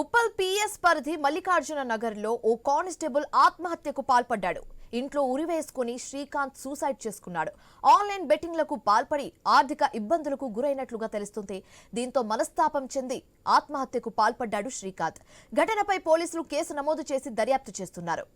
Uppal PS పరిధి మల్లికార్జున నగర్లో ఓ constable ఆత్మహత్యకు పాల్పడ్డాడు. ఇంట్లో ఉరివేసుకుని శ్రీకాంత్ సూసైడ్ చేసుకున్నాడు. ఆన్లైన్ బెట్టింగ్లకు పాల్పడి ఆర్థిక ఇబ్బందులకు గురైనట్లుగా తెలుస్తుంది. దీంతో మనస్తాపం చెంది ఆత్మహత్యకు పాల్పడ్డాడు శ్రీకాంత్. ఘటనపై పోలీసులు కేసు నమోదు చేసి దర్యాప్తు చేస్తున్నారు.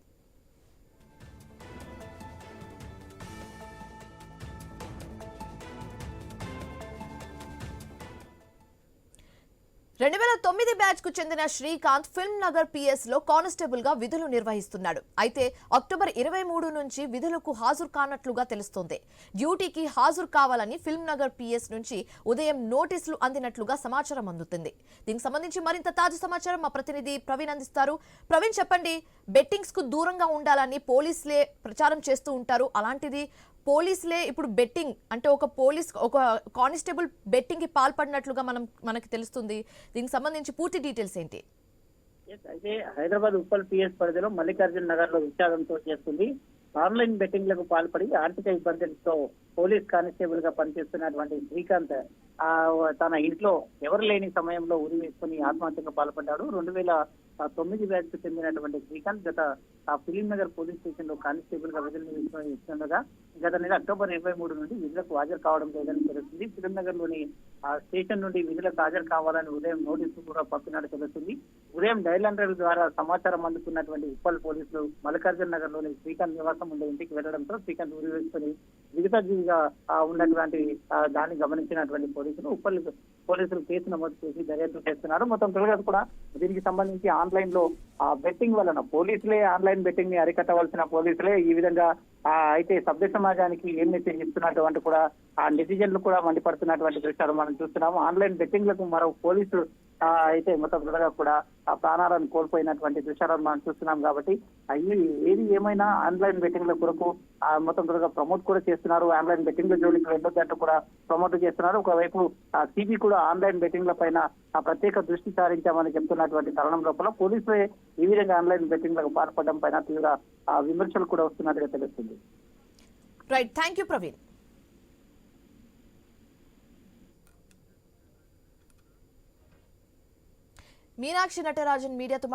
రెండు వేల తొమ్మిది బ్యాచ్కు చెందిన శ్రీకాంత్ ఫిల్మ్ నగర్ పిఎస్లో కానిస్టేబుల్గా విధులు నిర్వహిస్తున్నాడు. అయితే అక్టోబర్ ఇరవై మూడు నుంచి విధులకు హాజరు కానట్లుగా తెలుస్తోంది. డ్యూటీకి హాజరు కావాలని ఫిల్మ్ నగర్ పిఎస్ నుంచి ఉదయం నోటీసులు అందినట్లుగా సమాచారం అందుతుంది. దీనికి సంబంధించి మరింత తాజా సమాచారం మా ప్రతినిధి ప్రవీణ్ అందిస్తారు. ప్రవీణ్ చెప్పండి బెట్టింగ్స్కు దూరంగా ఉండాలని పోలీసులే ప్రచారం చేస్తూ ఉంటారు. అలాంటిది పోలీసులే ఇప్పుడు బెట్టింగ్ అంటే ఒక పోలీస్ ఒక కానిస్టేబుల్ బెట్టింగ్కి పాల్పడినట్లుగా మనం మనకి తెలుస్తుంది. దీనికి సంబంధించి పూర్తి డీటెయిల్స్ ఏంటి? అయితే హైదరాబాద్ ఉప్పల్ పిఎస్ పరిధిలో మల్లికార్జున నగర్లో విచారంతో చేస్తుంది. ఆన్లైన్ బెట్టింగ్లకు పాల్పడి ఆర్థిక ఇబ్బందులతో పోలీస్ కానిస్టేబుల్గా పనిచేస్తున్నటువంటి శ్రీకాంత్ ఆ తన ఇంట్లో ఎవరు లేని సమయంలో ఉరి వేసుకుని ఆత్మహత్యకు పాల్పడ్డాడు. రెండు వేల తొమ్మిది బ్యాచ్కు చెందినటువంటి శ్రీకాంత్ గత ఫిలిం నగర్ పోలీస్ స్టేషన్లో కానిస్టేబుల్గా విధులు నిర్వహిస్తుండగా గత నెల అక్టోబర్ ఇరవై మూడు నుండి విధులకు హాజరు కావడం లేదని తెలుస్తుంది. ఫిలిం నగర్లోని ఆ స్టేషన్ నుండి విధులకు హాజరు కావాలని ఉదయం నోటీసు కూడా పంపినట్టు తెలుస్తుంది. ఉదయం డైల్ హండ్రెడ్ ద్వారా సమాచారం అందుకున్నటువంటి ఉప్పల్ పోలీసులు మల్లికార్జున నగర్లోని శ్రీకాంత్ నివాసం ఉండే ఇంటికి వెళ్ళడంతో శ్రీకాంత్ ఉరి వేసుకుని మిగతా జీవిగా ఉన్నటువంటి దాన్ని గమనించినటువంటి పోలీసులు ఉప్పల్ పోలీసులు కేసు నమోదు చేసి దర్యాప్తు చేస్తున్నారు. మొత్తం త్వరగా కూడా దీనికి సంబంధించి ఆన్లైన్లో ఆ బెట్టింగ్ వలన పోలీసులే ఆన్లైన్ బెట్టింగ్ని అరికట్టవలసిన పోలీసులే ఈ విధంగా ఆ, అయితే సభ్య సమాజానికి ఏం మెసేజ్ ఇస్తున్నటువంటి కూడా ఆ నెటిజన్లు కూడా మండిపడుతున్నటువంటి దృశ్యాలు మనం చూస్తున్నాము. ఆన్లైన్ బెట్టింగ్లకు మరో పోలీసులు అయితే మొత్తం త్వరగా కూడా ఆ ప్రాణాలను కోల్పోయినటువంటి దృశ్యాలను మనం చూస్తున్నాం కాబట్టి అవి ఏది ఏమైనా ఆన్లైన్ బెట్టింగ్ల కొరకు ఆ, మొత్తం త్వరగా ప్రమోట్ కూడా చేస్తున్నారు. ఆన్లైన్ బెట్టింగ్ల జోలికి వెళ్ళొద్దంటూ కూడా ప్రమోట్ చేస్తున్నారు. ఒకవైపు సిబి కూడా ఆన్లైన్ బెట్టింగ్ల పైన ఆ ప్రత్యేక దృష్టి సారించామని చెప్తున్నటువంటి తరుణం లోపల పోలీసులే ఈ విధంగా ఆన్లైన్ బెట్టింగ్లకు పాల్పడడం పైన తీవ్ర విమర్శలు కూడా వస్తున్నట్టుగా తెలుస్తుంది. Right thank you Praveen Meenakshi Natarajan మీడియాతో